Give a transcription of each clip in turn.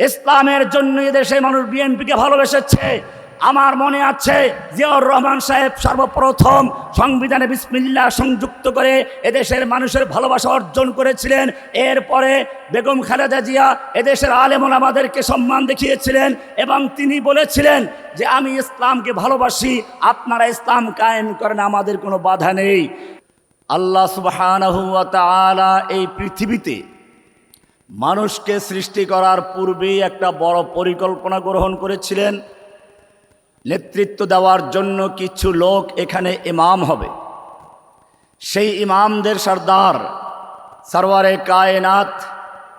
ইসলামের জন্য দেশে মানুষ বিএনপিকে ভালোবেসেছে। আমার মনে আছে জিয়াউর রহমান সাহেব সর্বপ্রথম সংবিধানে বিসমিল্লা সংযুক্ত করে এদেশের মানুষের ভালোবাসা অর্জন করেছিলেন। এরপরে বেগম খালেদা জিয়া এদেশের আলেমন আমাদেরকে সম্মান দেখিয়েছিলেন এবং তিনি বলেছিলেন যে, আমি ইসলামকে ভালোবাসি, আপনারা ইসলাম কায়েম করেন, আমাদের কোনো বাধা নেই। আল্লাহ ওয়া এই পৃথিবীতে মানুষকে সৃষ্টি করার পূর্বেই একটা বড় পরিকল্পনা গ্রহণ করেছিলেন। নেতৃত্ব দেওয়ার জন্য কিছু লোক এখানে ইমাম হবে। সেই ইমামদের সর্দার, সরওয়ারে কায়নাত,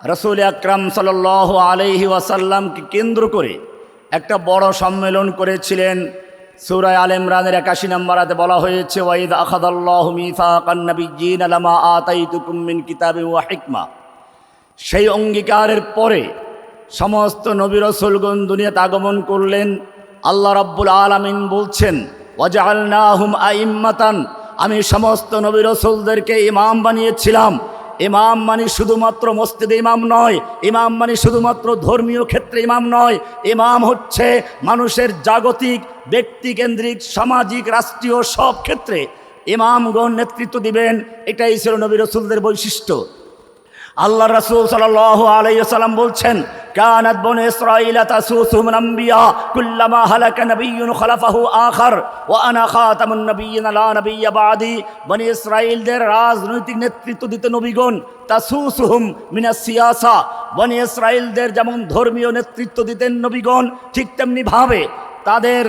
রসুল আকরাম সাল আলহি ওয়াসাল্লামকে কেন্দ্র করে একটা বড় সম্মেলন করেছিলেন। সুরায় আল ইমরানের একাশি নম্বরাতে বলা হয়েছে ওয়াইদ আখাদাল্লাহ মিফাকান্নবিজিন আলামা আতাইতুকুম মিন কিতাবি ওয়া হিকমা। সেই অঙ্গীকারের পরে সমস্ত নবী রসুলগণ দুনিয়াতে আগমন করলেন। আল্লাহ রাব্বুল আলামিন বলছেন, ওয়াজআলনাহুম আইম্মাতান। আমি সমস্ত নবী রসুলদেরকে ইমাম বানিয়েছিলাম। ইমাম মানে শুধুমাত্র মসজিদে ইমাম নয়, ইমাম মানে শুধুমাত্র ধর্মীয় ক্ষেত্রে ইমাম নয়। ইমাম হচ্ছে মানুষের জাগতিক, ব্যক্তিকেন্দ্রিক, সামাজিক, রাষ্ট্রীয় সব ক্ষেত্রে ইমামগণ নেতৃত্ব দিবেন। এটাই ছিল নবী রসুলদের বৈশিষ্ট্য। আল্লাহ রাসূল সাল্লাল্লাহু আলাইহি সাল্লাম বলছেন, কানাত বনু ইসরাঈলা তাসুসুহুম আম্বিয়া কুল্লামা হালাকা নাবিয়্যুন খালাফাহু আখার, ওয়া আনা খাতামুন নাবিয়্যিন লা নাবিয়্যা বাদি। বনি ইসরাঈলদের রাজনৈতিক নেতৃত্ব দিতে নবীগণ, তাসুসুহুম মিনাস সিয়াসা। বনি ইসরাঈলদের যেমন ধর্মীয় নেতৃত্ব দিতেন নবীগণ, ঠিক তেমনি ভাবে তাদের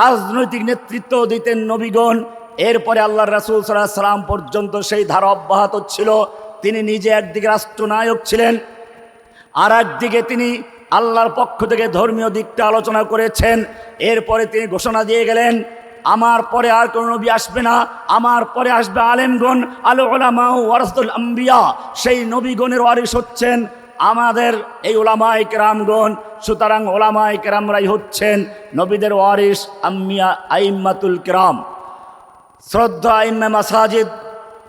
রাজনৈতিক নেতৃত্ব দিতেন নবীগণ। এরপরে আল্লাহ রাসূল আলাইহি সাল্লাম পর্যন্ত সেই ধারা অব্যাহত ছিল। তিনি নিজে একদিকে রাষ্ট্রনায়ক ছিলেন, আর একদিকে তিনি আল্লাহর পক্ষ থেকে ধর্মীয় দিকটা আলোচনা করেছেন। এরপরে তিনি ঘোষণা দিয়ে গেলেন, আমার পরে আর কোনো নবী আসবে না, আমার পরে আসবে আলেমগণ আলো ওলামা ওয়ারসুল আম্বিয়া, সেই নবীগণের ওয়ারিস হচ্ছেন আমাদের এই ওলামাই কেরামগণ, সুতরাং ওলামাই কেরামরাই হচ্ছেন নবীদের ওয়ারিস আম্মিয়া আইম্মাতুল কেরাম। শ্রদ্ধা আইম্মা মাসাজিদ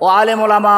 ও আলেম ওলামা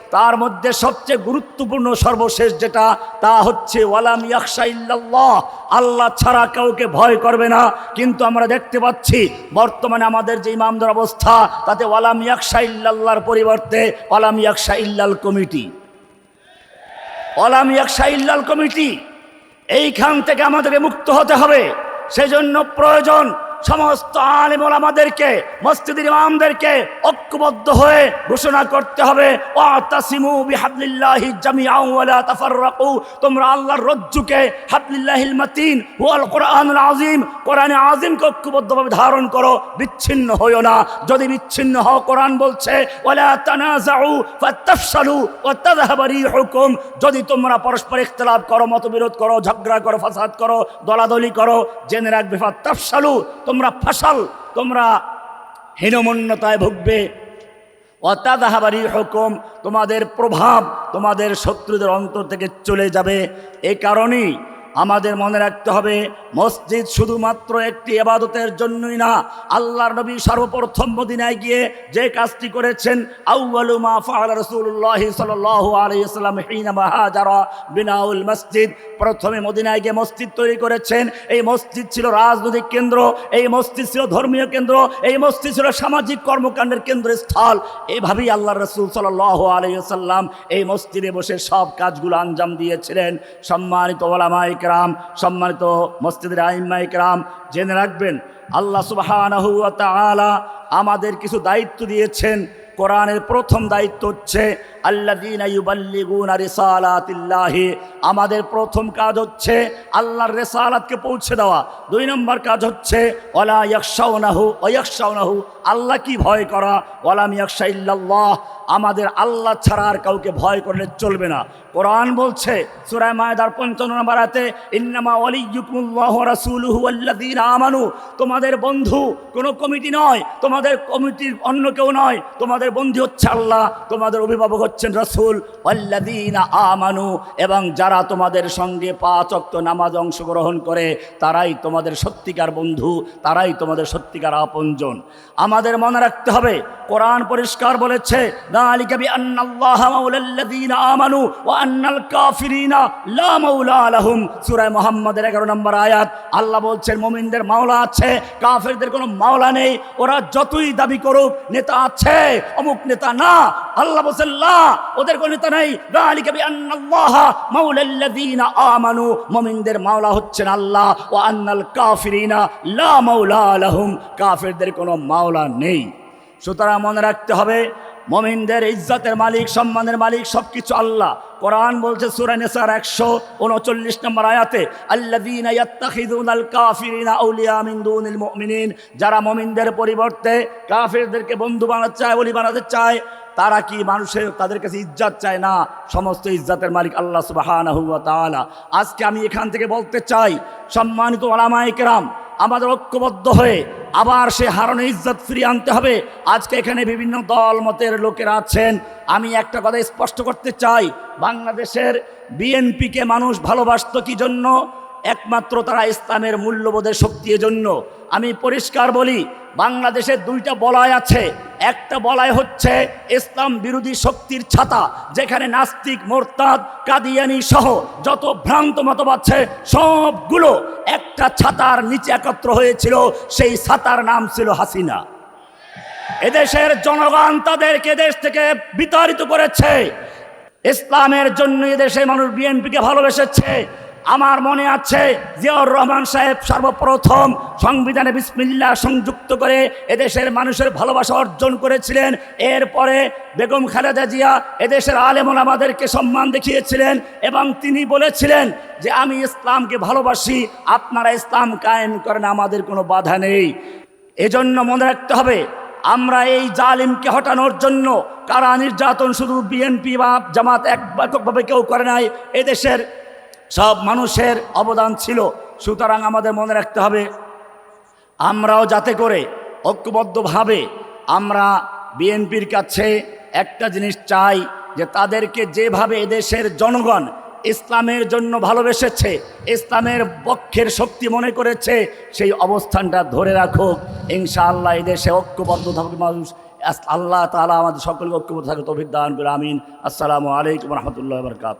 তার মধ্যে সবচেয়ে গুরুত্বপূর্ণ সর্বশেষ যেটা, তা হচ্ছে, ওয়ালাম ইয়াকশা ইল্লাল্লাহ, আল্লাহ ছাড়া কাউকে ভয় করবে না। কিন্তু আমরা দেখতে পাচ্ছি, বর্তমানে আমাদের যে ইমামদের অবস্থা, তাতে ওয়ালাম ইয়াকশা ইল্লাল্লাহর পরিবর্তে ওয়ালাম ইয়াকশা ইল্লাল কমিটি। ওয়ালাম ইয়াকশা ইল্লাল কমিটি, এইখান থেকে আমাদেরকে মুক্ত হতে হবে। সেজন্য প্রয়োজন সমস্ত আলিম ওলামাদেরকে মসজিদের ইমামদেরকে ঐক্যবদ্ধ হয়ে ঘোষণা করতে হবে তোমরা আল্লাহর রজ্জুকে হাবলিল্লাহিল ওয়াল কোরআনে ঐক্যবদ্ধভাবে ধারণ করো, বিচ্ছিন্ন হইও না। যদি বিচ্ছিন্ন হও, কোরআন বলছে, ওয়ালা যদি তোমরা পরস্পর ইখতিলাফ করো, মতবিরোধ করো, ঝগড়া করো, ফাসাদ করো, দলাদলি করো, জেনে রাখবে ফাতাফশালু তোমরা ফসল, তোমরা হীনমন্যতায় ভুগবে। অত্যাদাহাবারি হকম তোমাদের প্রভাব তোমাদের শত্রুদের অন্তর থেকে চলে যাবে। এ কারণেই আমাদের মনে রাখতে হবে, মসজিদ শুধুমাত্র একটি এবাদতের জন্যই না, আল্লাহর নবী সর্বপ্রথম মদিনায় গিয়ে যে কাজটি করেছেন মাহাজারা বিনাউল মসজিদ। প্রথমে মদিনায় গিয়ে মসজিদ তৈরি করেছেন। এই মসজিদ ছিল রাজনৈতিক কেন্দ্র, এই মসজিদ ছিল ধর্মীয় কেন্দ্র, এই মসজিদ ছিল সামাজিক কর্মকাণ্ডের কেন্দ্রস্থল। এইভাবেই আল্লাহ রসুল সাল্লাল্লাহু আলাইহি সাল্লাম এই মসজিদে বসে সব কাজগুলো আঞ্জাম দিয়েছিলেন। সম্মানিত ওলামা ইকরাম সম্মানিত মসজিদের আইম্মা কেরাম জেনে রাখবেন, আল্লাহ সুবহানাহু আমাদের কিছু দায়িত্ব দিয়েছেন। কোরআনের প্রথম দায়িত্ব হচ্ছে আল্লাযীনা আমাদের প্রথম কাজ হচ্ছে আল্লাহর রেসালাতকে পৌঁছে দেওয়া। দুই নম্বর কাজ হচ্ছে আল্লাহ কি ভয় করা? ওয়ালাম ইয়াখশা ইল্লাল্লাহ, আমাদের আল্লাহ ছাড়া আর কাউকে ভয় করলে চলবে না। কোরআন বলছে সুরায় মায়দার 55 নম্বর আয়াতে, ইন্নামা ওয়ালিয়ুকুমুল্লাহু ওয়া রাসূলুহু ওয়াল্লাযীনা আমানু, তোমাদের বন্ধু কোনো কমিটি নয়, তোমাদের কমিটির অন্য কেউ নয়, তোমাদের বন্ধু হচ্ছে আল্লাহ, তোমাদের অভিভাবক হচ্ছেন রসুল, ওয়াল্লাযীনা আমানু এবং যারা তোমাদের সঙ্গে পাঁচ ওয়াক্ত নামাজ অংশগ্রহণ করে, তারাই তোমাদের সত্যিকার বন্ধু, তারাই তোমাদের সত্যিকার আপনজন। আমাদের মনে রাখতে হবে, কোরআন পরিষ্কার বলেছে মুহাম্মাদের 11 নম্বর আয়াত, আল্লাহ বলছেন, মুমিনদের মাওলা আছে, কাফেরদের কোনো মাওলা নেই, ওরা যতই দাবি করুক, নেতা আছে, অমুক নেতা না। আল্লাহ বলছেন ওদের কোনো নেতা নেই আমানু মুমিনদের মাওলা হচ্ছেন আল্লাহ। ওয়া আন্নাল কাফিরিনা লা মাওলা লাহুম কাফেরদের কোনো মাওলা নেই। সুতরাং মনে রাখতে হবে, মমিনদের ইজ্জতের মালিক, সম্মানের মালিক সবকিছু আল্লাহ। কোরআন বলছে, সূরা নিসার একশো উনচল্লিশ নম্বর আয়াতে মুমিনিন। যারা মমিনদের পরিবর্তে কাফিরদেরকে বন্ধু বানাতে চায় বলি বানাতে চায় তারা কি মানুষের, তাদের কাছে ইজ্জাত চায় না? সমস্ত ইজ্জাতের মালিক আল্লাহ তাআলা। আজকে আমি এখান থেকে বলতে চাই, সম্মানিত ওলামায়ে কেরাম, আমাদের ঐক্যবদ্ধ হয়ে আবার সে হারানো ইজ্জত ফিরিয়ে আনতে হবে। আজকে এখানে বিভিন্ন দল মতের লোকেরা আছেন। আমি একটা কথা স্পষ্ট করতে চাই, বাংলাদেশের বিএনপিকে মানুষ ভালোবাসত কি জন্য? একমাত্র তারা ইসলামের মূল্যবোধের শক্তির জন্য। আমি পরিষ্কার বলি বাংলাদেশের দুইটা বলয় আছে। একটা বলয় হচ্ছে ইসলাম বিরোধী শক্তির ছাতা, যেখানে নাস্তিক, মোরতাদ, কাদিয়ানি সহ যত ভ্রান্ত মতবাদ আছে, সবগুলো একটা ছাতার নিচে একত্র হয়েছিল। সেই ছাতার নাম ছিল হাসিনা। এদেশের জনগণ তাদেরকে দেশ থেকে বিতাড়িত করেছে। ইসলামের জন্য এদেশে মানুষ বিএনপিকে ভালোবেসেছে। আমার মনে আছে জিয়াউর রহমান সাহেব সর্বপ্রথম সংবিধানে বিসমিল্লা সংযুক্ত করে এদেশের মানুষের ভালোবাসা অর্জন করেছিলেন। এরপরে বেগম খালেদা জিয়া এদেশের আলেমন আমাদেরকে সম্মান দেখিয়েছিলেন এবং তিনি বলেছিলেন যে, আমি ইসলামকে ভালোবাসি, আপনারা ইসলাম কায়েম করেন, আমাদের কোনো বাধা নেই। এজন্য মনে রাখতে হবে, আমরা এই জালিমকে হটানোর জন্য কারা নির্যাতন শুধু বিএনপি বা জামাত এক এককভাবে কেউ করে নাই। এদেশের সব মানুষের অবদান ছিল। সুতরাং আমাদের মনে রাখতে হবে, আমরাও যাতে করে ঐক্যবদ্ধভাবে আমরা বিএনপির কাছে একটা জিনিস চাই, যে তাদেরকে যেভাবে এদেশের জনগণ ইসলামের জন্য ভালোবেসেছে, ইসলামের পক্ষের শক্তি মনে করেছে, সেই অবস্থানটা ধরে রাখো ইনশাআল্লাহ এদেশে ঐক্যবদ্ধ থাকবে মানুষ। আল্লাহ তালা আমাদের সকলকে ঐক্যবদ্ধ থাকে তভিক দান করে আমিন। আসসালামু আলাইকুম রহমতুল্লাহ বরকাত